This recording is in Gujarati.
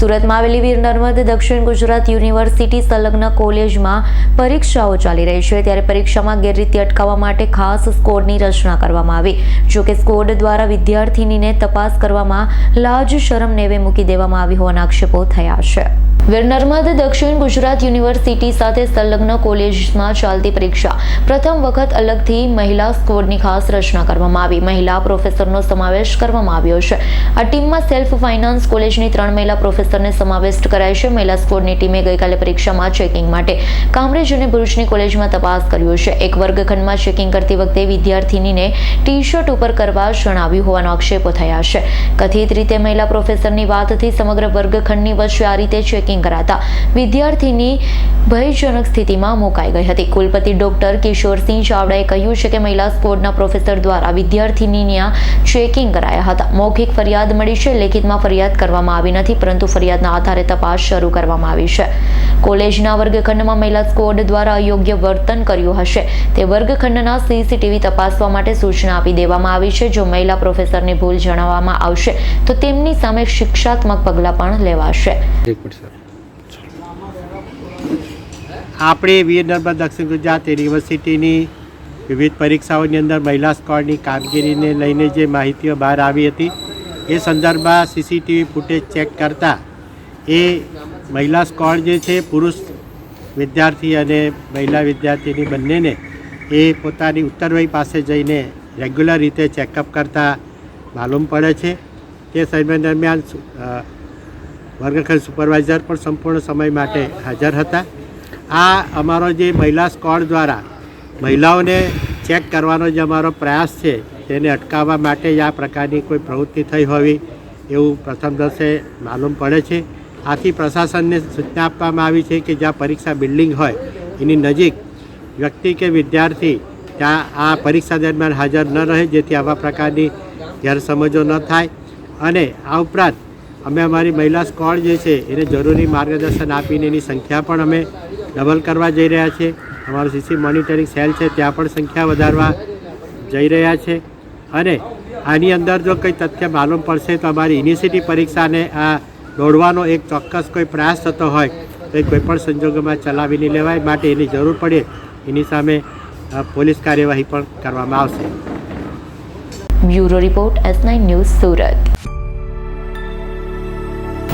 સુરતમાં આવેલી વીર નર્મદ દક્ષિણ ગુજરાત યુનિવર્સિટી સંલગ્ન કોલેજમાં પરીક્ષાઓ ચાલી રહી છે. ત્યારે પરીક્ષામાં ગેરરીતિ અટકાવવા માટે ખાસ સ્કોડની રચના કરવામાં આવી. જોકે સ્કોડ દ્વારા વિદ્યાર્થીનીને તપાસ કરવામાં લાજ શરમ નેવે મૂકી દેવામાં આવી હોવાના આક્ષેપો થયા છે. નર્મદ દક્ષિણ ગુજરાત યુનિવર્સિટી સાથે સંલગ્ન કોલેજમાં ચાલતી પરીક્ષા. પ્રથમ વખત અલગથી મહિલા સ્કોડની ખાસ રચના કરવામાં આવી. મહિલા પ્રોફેસરનો સમાવેશ કરવામાં આવ્યો છે. આ ટીમમાં સેલ્ફ ફાઇનાન્સ કોલેજની ત્રણ મહિલા પ્રોફેસરને સમાવેશ કરાય છે. મહિલા સ્કોડની ટીમે ગઈકાલે પરીક્ષામાં ચેકિંગ માટે કામરેજ અને ભરૂચની કોલેજમાં તપાસ કર્યો છે. એક વર્ગખંડમાં ચેકિંગ કરતી વખતે વિદ્યાર્થીનીને ટી શર્ટ ઉપર કરવા જણાવ્યું હોવાનો આક્ષેપો થયા છે. કથિત રીતે મહિલા પ્રોફેસરની વાતથી સમગ્ર વર્ગખંડની વચ્ચે આ રીતે ચેકિંગ કરાતા વિદ્યાર્થીની ભયજનક સ્થિતિમાં મુકાઈ ગઈ હતી. કુલપતિ ડોક્ટર કિશોરસિંહ ચાવડાએ કહ્યું છે કે મહિલા સ્પોર્ટના પ્રોફેસર દ્વારા વિદ્યાર્થીનીના ચેકિંગ કરાયા હતા. મૌખિક ફરિયાદ મળી છે. લેખિતમાં ફરિયાદ કરવામાં આવી નથી, પરંતુ ફરિયાદના આધારે તપાસ શરૂ કરવામાં આવી છે. કોલેજના વર્ગખંડમાં મહિલા સ્કોડ દ્વારા અયોગ્ય વર્તન કર્યું હશે. તે વર્ગખંડના સીસીટીવી તપાસવા માટે સૂચના આપી દેવામાં આવી છે. જો મહિલા પ્રોફેસરની ભૂલ જણાવવામાં આવશે, તો તેમની સામે શિક્ષાત્મક પગલાં પણ લેવાશે. આપણી વીર નર્મદ દક્ષિણ ગુજરાત યુનિવર્સિટીની વિવિધ પરીક્ષાઓની અંદર મહિલા સ્કોડની કામગીરીને લઈને જે માહિતીઓ બહાર આવી હતી, એ સંદર્ભમાં સીસીટીવી ફૂટેજ ચેક કરતા એ મહિલા સ્કોડ જે છે, પુરુષ વિદ્યાર્થી અને મહિલા વિદ્યાર્થીની બંનેને એ પોતાની ઉત્તરવય પાસે જઈને રેગ્યુલર રીતે ચેકઅપ કરતા માલુમ પડે છે. તે સમય દરમિયાન વર્ગખંડ સુપરવાઇઝર પણ સંપૂર્ણ સમય માટે હાજર હતા. આ અમારો જે મહિલા સ્કોડ દ્વારા મહિલાઓને ચેક કરવાનો જે અમારો પ્રયાસ છે, તેને અટકાવવા માટે આ પ્રકારની કોઈ પ્રવૃત્તિ થઈ હોવી એવું પ્રથમ દર્શે માલુમ પડે છે. આથી પ્રશાસનને સૂચના આપવામાં આવી છે કે જ્યાં પરીક્ષા બિલ્ડિંગ હોય, એની નજીક વ્યક્તિ કે વિદ્યાર્થી ત્યાં આ પરીક્ષા દરમિયાન હાજર ન રહે, જેથી આવા પ્રકારની ગેરસમજો ન થાય. અને આ ઉપરાંત અમે અમારી મહિલા સ્કોડ જે છે, એને જરૂરી માર્ગદર્શન આપીને એની સંખ્યા પણ અમે ડબલ કરવા જઈ રહ્યા છે. અમારું સીસી મોનિટરિંગ સેલ છે, ત્યાં પણ સંખ્યા વધારવા જઈ રહ્યા છે. અને આની અંદર જો કંઈ તથ્ય માલુમ પડશે તો અમારી યુનિવર્સિટી પરીક્ષાને આ દોડવાનો એક ચોક્કસ કોઈ પ્રયાસ થતો હોય, તો એ કોઈપણ સંજોગોમાં ચલાવી નહીં લેવાય. માટે એની જરૂર પડે, એની સામે પોલીસ કાર્યવાહી પણ કરવામાં આવશે. Bureau report S nine news Surat.